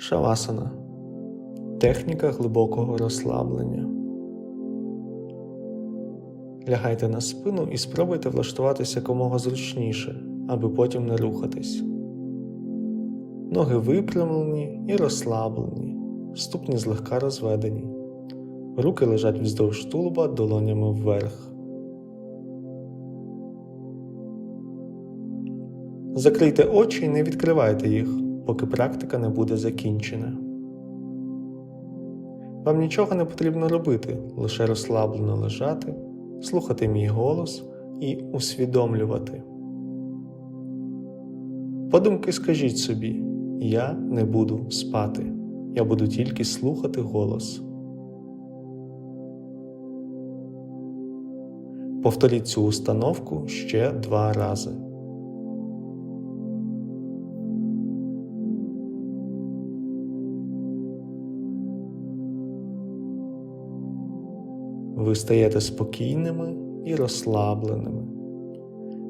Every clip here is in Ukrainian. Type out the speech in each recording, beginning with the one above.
Шавасана техніка глибокого розслаблення. Лягайте на спину і спробуйте влаштуватися якомога зручніше, аби потім не рухатись. Ноги випрямлені і розслаблені, ступні злегка розведені. Руки лежать вздовж тулуба долонями вверх. Закрийте очі і не відкривайте їх, поки практика не буде закінчена. Вам нічого не потрібно робити, лише розслаблено лежати, слухати мій голос і усвідомлювати. Подумки скажіть собі: я не буду спати, я буду тільки слухати голос. Повторіть цю установку ще два рази. Ви стаєте спокійними і розслабленими.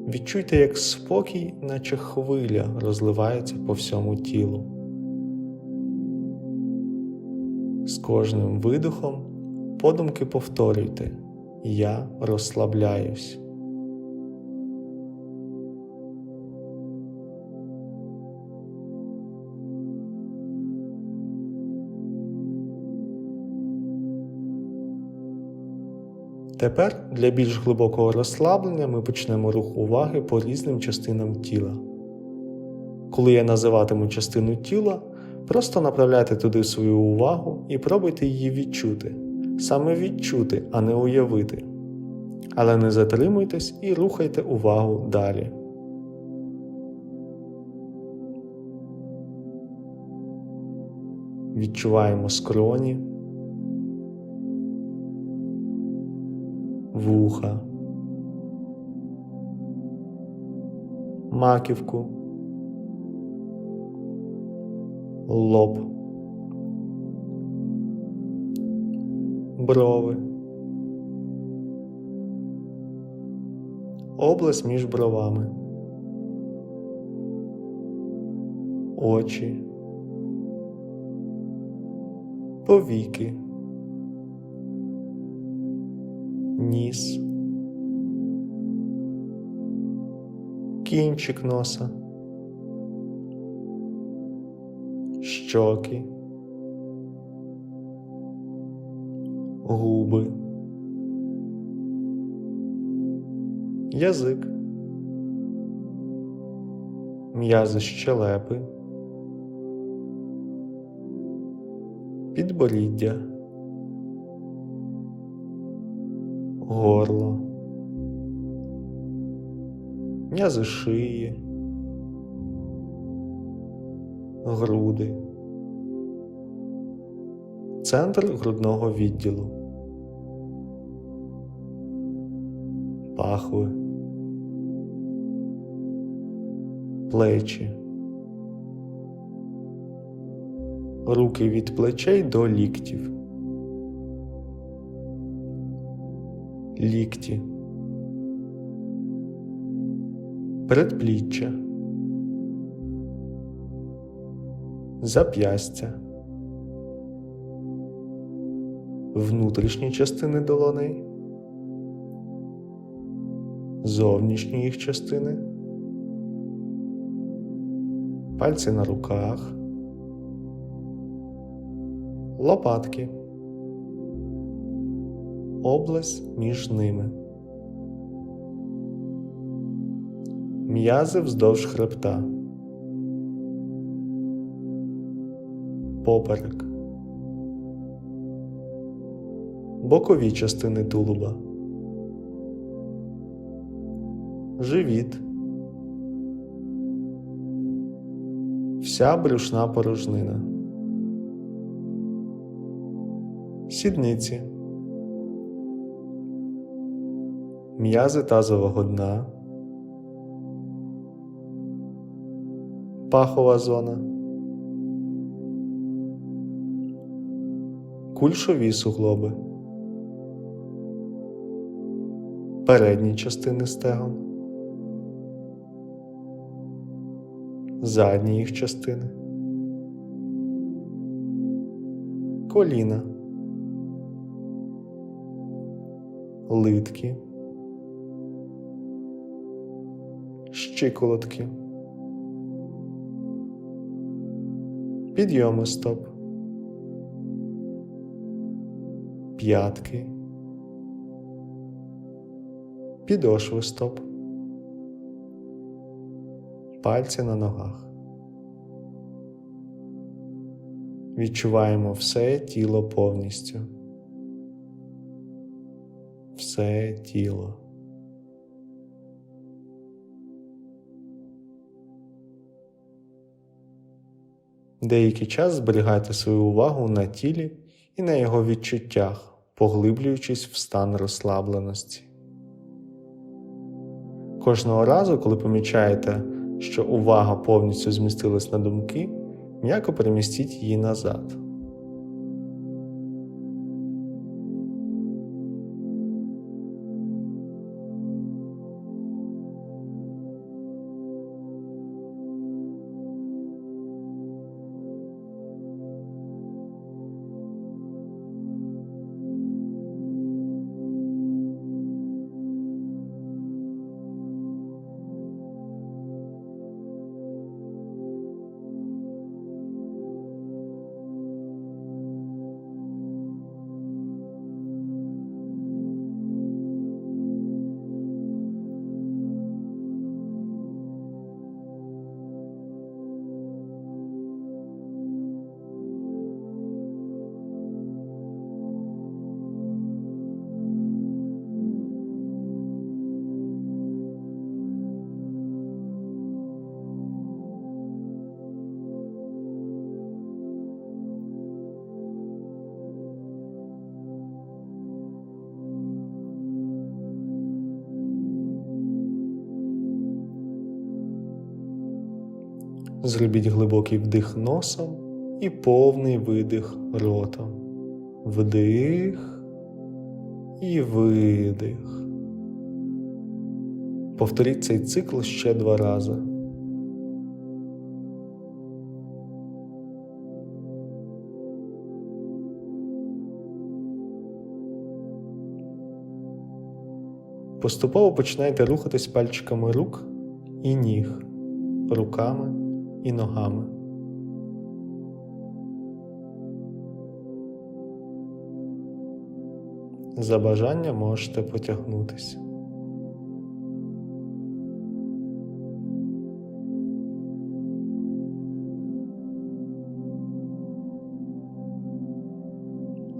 Відчуйте, як спокій, наче хвиля, розливається по всьому тілу. З кожним видихом подумки повторюйте Я розслабляюсь. Тепер для більш глибокого розслаблення ми почнемо рух уваги по різним частинам тіла. Коли я називатиму частину тіла, просто направляйте туди свою увагу і пробуйте її відчути, саме відчути, а не уявити. Але не затримуйтесь і рухайте увагу далі. Відчуваємо скроні. Вуха, маківку, лоб, брови, область між бровами, очі, повіки. Ніс, кінчик носа, щоки, губи, язик, м'язи щелепи, підборіддя. Горло, м'язи шиї, груди, центр грудного відділу, пахви, плечі, руки від плечей до ліктів. Лікті, передпліччя, зап'ястя, внутрішні частини долоней, зовнішні їх частини, пальці на руках, лопатки область між ними. М'язи вздовж хребта. Поперек. Бокові частини тулуба. Живіт. Вся брюшна порожнина. Сідниці. М'язи тазового дна, пахова зона, кульшові суглоби, передні частини стегон, задні їх частини, коліна, литки, щиколотки, підйоми стоп, п'ятки, підошви стоп, пальці на ногах. Відчуваємо все тіло повністю. Все тіло. Деякий час зберігайте свою увагу на тілі і на його відчуттях, поглиблюючись в стан розслабленості. Кожного разу, коли помічаєте, що увага повністю змістилась на думки, м'яко перемістіть її назад. Зробіть глибокий вдих носом і повний видих ротом. Вдих і видих. Повторіть цей цикл ще два рази. Поступово починайте рухатись пальчиками рук і ніг, руками і ногами. За бажання можете потягнутися.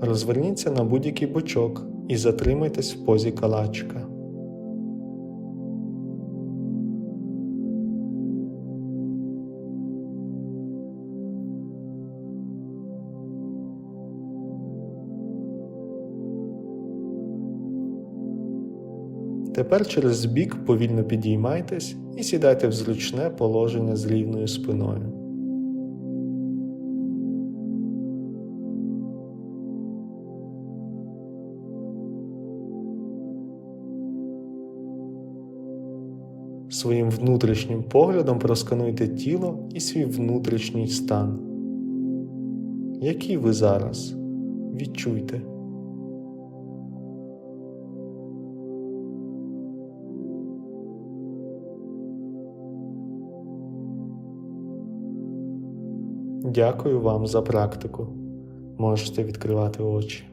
Розверніться на будь-який бочок і затримайтесь в позі калачика. Тепер через бік повільно підіймайтесь і сідайте в зручне положення з рівною спиною. Своїм внутрішнім поглядом проскануйте тіло і свій внутрішній стан. Який ви зараз? Відчуйте. Дякую вам за практику. Можете відкривати очі.